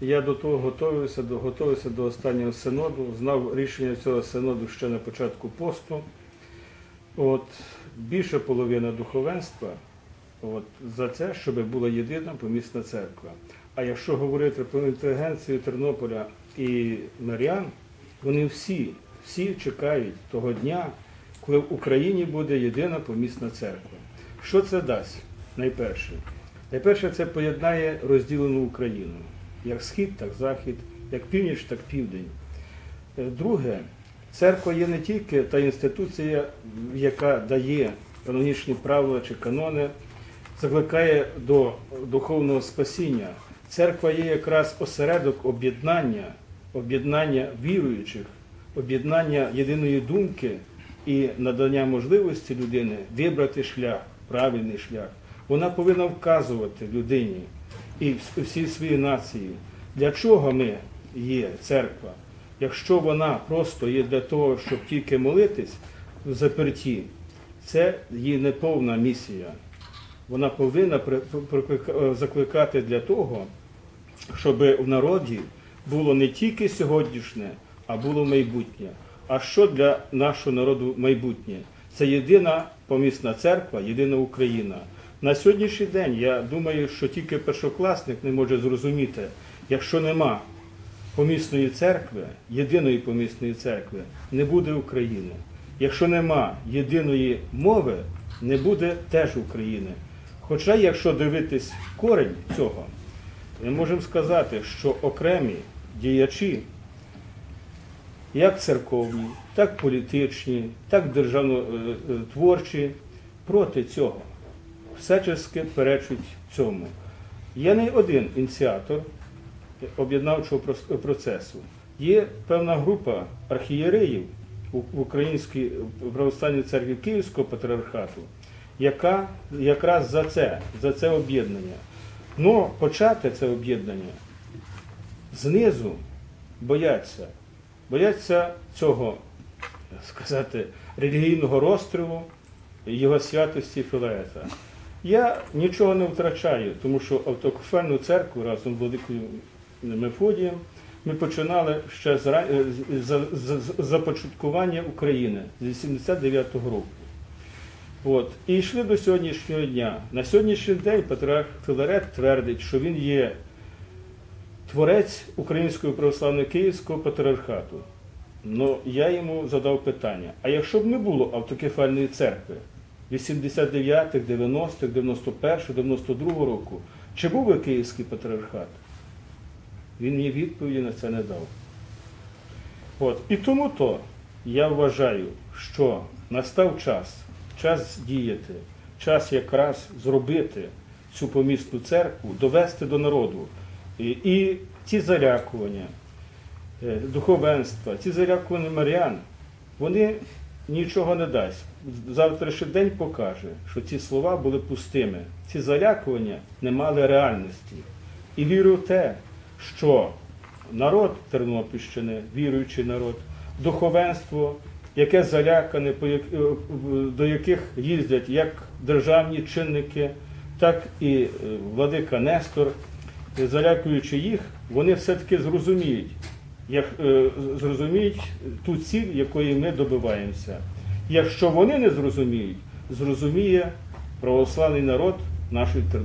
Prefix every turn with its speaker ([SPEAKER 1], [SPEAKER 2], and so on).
[SPEAKER 1] Я до того готувався, готувався до останнього синоду, знав рішення цього синоду ще на початку посту. От, більше половина духовенства от, за це, щоб була єдина помісна церква. А якщо говорити про інтелігенцію Тернополя і Мар'ян, вони всі, всі чекають того дня, коли в Україні буде єдина помісна церква. Що це дасть? Найперше. Найперше, це поєднає розділену Україну, як схід, так захід, як північ, так південь. Е, Друге, церква є не тільки та інституція, яка дає канонічні правила чи канони, закликає до духовного спасіння. Церква є якраз осередок об'єднання, об'єднання віруючих, об'єднання єдиної думки і надання можливості людини вибрати шлях, правильний шлях. Вона повинна вказувати людині і вс- всій своїй нації, для чого ми є церква. Якщо вона просто є для того, щоб тільки молитись в заперті, це її неповна місія. Вона повинна при- закликати для того, щоб в народі було не тільки сьогоднішнє, а було майбутнє. А що для нашого народу майбутнє? Це єдина помісна церква, єдина Україна. На сьогоднішній день я думаю, що тільки першокласник не може зрозуміти, якщо нема помісної церкви, єдиної помісної церкви, не буде України. Якщо нема єдиної мови, не буде теж України. Хоча, якщо дивитись корень цього, ми можемо сказати, що окремі діячі, як церковні, так політичні, так державно-творчі, проти цього, всячески перечуть цьому. Я не один ініціатор об'єднавчого процесу. Є певна група архієреїв в Українській православній церкві Київського патріархату, яка якраз за це, за це об'єднання. Ну, почати це об'єднання знизу бояться. Бояться цього, сказати, релігійного розстрілу його святості Філаета. Я нічого не втрачаю, тому що автокефальну церкву разом з владикою Мефодієм ми починали ще з е, започаткування України з 89-го року. От. І йшли до сьогоднішнього дня. На сьогоднішній день Патріарх Філарет твердить, що він є творець Українського православного Київського патріархату. Ну, я йому задав питання: а якщо б не було автокефальної церкви 89-х, 90-х, 91-го, 92-го року, чи був би Київський патріархат? Він мені відповіді на це не дав. От. І тому то я вважаю, що настав час, час діяти, час якраз зробити цю помісну церкву, довести до народу. І, і ці залякування е, духовенства, ці залякування маріан, вони нічого не дасть. Завтрашній день покаже, що ці слова були пустими. Ці залякування не мали реальності. І вірю в те, що народ Тернопільщини, віруючий народ, духовенство, яке залякане, е, до яких їздять як державні чинники, так і е, владика Нестор, залякуючи їх, вони все-таки зрозуміють, як, е, зрозуміють ту ціль, якої ми добиваємося. Якщо вони не зрозуміють, зрозуміє православний народ нашої Тернопільщини.